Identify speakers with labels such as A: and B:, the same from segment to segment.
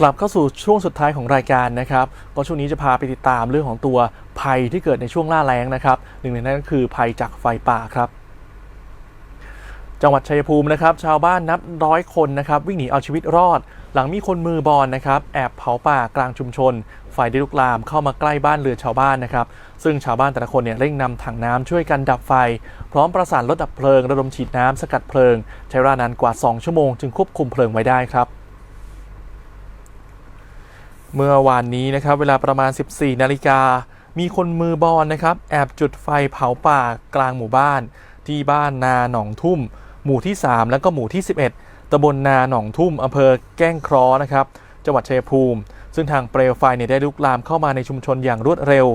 A: กลับเข้าสู่ช่วงสุดท้ายของรายการนะครับก็ช่วงนี้จะพาไปติดตามเรื่องของตัวภัยที่เกิดในช่วงหน้าแล้งนะครับหนึ่งในนั้นก็คือภัยจากไฟป่าครับ จังหวัดชัยภูมินะครับ ชาวบ้านนับร้อยคนนะครับ วิ่งหนีเอาชีวิตรอด หลังมีคนมือบอลนะครับ แอบเผาป่ากลางชุมชน ไฟได้ลุกลามเข้ามาใกล้บ้านเรือนชาวบ้านนะครับ ซึ่งชาวบ้านแต่ละคนเนี่ยเร่งนำถังน้ำช่วยกันดับไฟ พร้อมประสานรถดับเพลิง ระดมฉีดน้ำสกัดเพลิง ใช้เวลานานกว่า 2 ชั่วโมงจึงควบคุมเพลิงไว้ได้ครับ เมื่อวานนี้นะครับ เวลาประมาณ 14 นาฬิกา มีคนมือบอลนะครับ แอบจุดไฟเผาป่ากลางหมู่บ้าน ที่บ้านนาหนองทุ่ม หมู่ที่ 3 แล้วก็หมู่ที่ 11ตำบลนาหนองทุ่มอำเภอแก้งคราะห์นะครับ จังหวัดชัยภูมิ ซึ่งทางเปลวไฟเนี่ยได้ลุกลามเข้ามาในชุมชนอย่างรวดเร็ว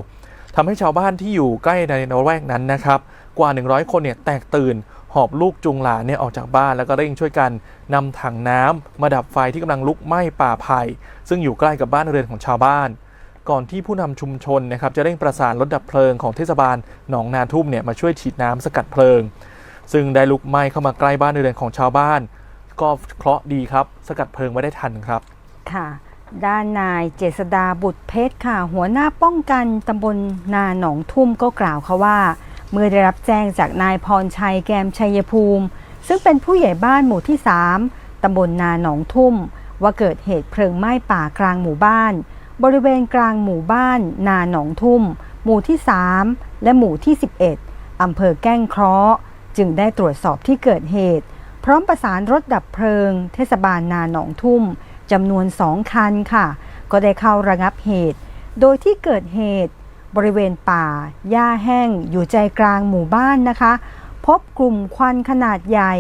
A: ทำให้ชาวบ้านที่อยู่ใกล้ในละแวกนั้นนะครับ กว่า 100 คนเนี่ยแตกตื่น หอบลูกจุงหลานเนี่ยออกจากบ้านแล้วก็เร่งช่วยกันนำถังน้ำมาดับไฟที่กำลังลุกไหม้ป่าไผ่ซึ่งอยู่ใกล้กับบ้านเรือนของชาวบ้าน ก่อนที่ผู้นำชุมชนนะครับจะเร่งประสานรถดับเพลิงของเทศบาลหนองนาทุ่มเนี่ยมาช่วยฉีดน้ำสกัดเพลิง ซึ่งได้ลุกไหม้เข้ามาใกล้บ้านเรือนของชาวบ้าน ก็เคราะห์ดีครับสกัดเพลิงไว้ได้ทันครับ
B: ค่ะด้านนายเจษดาบุตรเพชรค่ะ หัวหน้าป้องกันตำบลนาหนองทุ่มก็กล่าวค่ะว่า เมื่อได้รับแจ้งจากนายพรชัยแกมชัยภูมิ ซึ่งเป็นผู้ใหญ่บ้านหมู่ที่ 3 ตำบลนาหนองทุ่ม ว่าเกิดเหตุเพลิงไหม้ป่ากลางหมู่บ้าน บริเวณกลางหมู่บ้าน นาหนองทุ่ม หมู่ที่ 3 และหมู่ที่ 11 อำเภอแก้งเคราะห์จึงได้ตรวจสอบที่เกิดเหตุ พร้อมประสานรถดับเพลิง เทศบาลนาหนองทุ่มจำนวนสองคันค่ะ ก็ได้เข้าระงับเหตุ โดยที่เกิดเหตุ บริเวณป่า หญ้าแห้งอยู่ใจกลางหมู่บ้านนะคะ พบกลุ่มควันขนาดใหญ่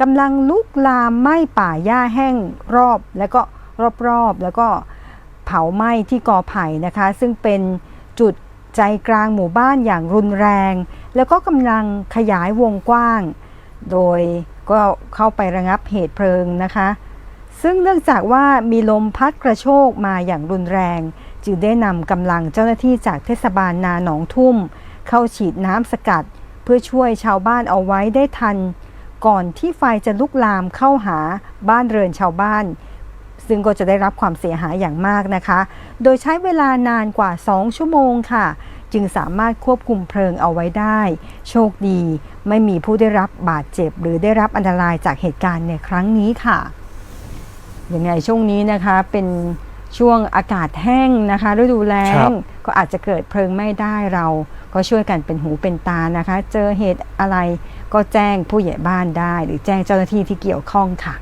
B: กำลังลุกลามไหม้ป่าหญ้าแห้งรอบแล้วก็รอบๆ แล้วก็เผาไหม้ที่กอไผ่นะคะ ซึ่งเป็นจุดใจกลางหมู่บ้านอย่างรุนแรง แล้วก็กำลังขยายวงกว้าง โดยก็เข้าไประงับเหตุเพลิงนะคะ ซึ่งเนื่องจากว่ามีลมพัดกระโชกมาอย่างรุนแรง จึงได้นำกำลังเจ้าหน้าที่จากเทศบาลนาหนองทุ่ม เข้าฉีดน้ำสกัด เพื่อช่วยชาวบ้านเอาไว้ได้ทัน ก่อนที่ไฟจะลุกลามเข้าหาบ้านเรือนชาวบ้าน ซึ่งก็จะได้รับความเสียหายอย่างมากนะคะ โดยใช้เวลานานกว่า 2 ชั่วโมงค่ะ จึงสามารถควบคุมเพลิงเอาไว้ได้ โชคดี ไม่มีผู้ได้รับบาดเจ็บ หรือได้รับอันตรายจากเหตุการณ์ในครั้งนี้ค่ะ ยังไงช่วงนี้นะคะเป็นช่วงอากาศแห้งนะคะฤดูแล้
A: ครั
B: ง
A: บ
B: ก็อาจจะเกิดเพลิงไหม้ได้เราก็ช่วยกันเป็นหูเป็นตานะคะ เจอเหตุอะไรก็แจ้งผู้ใหญ่บ้านได้ หรือแจ้งเจ้าหน้าที่ที่เกี่ยวข้องค่ะ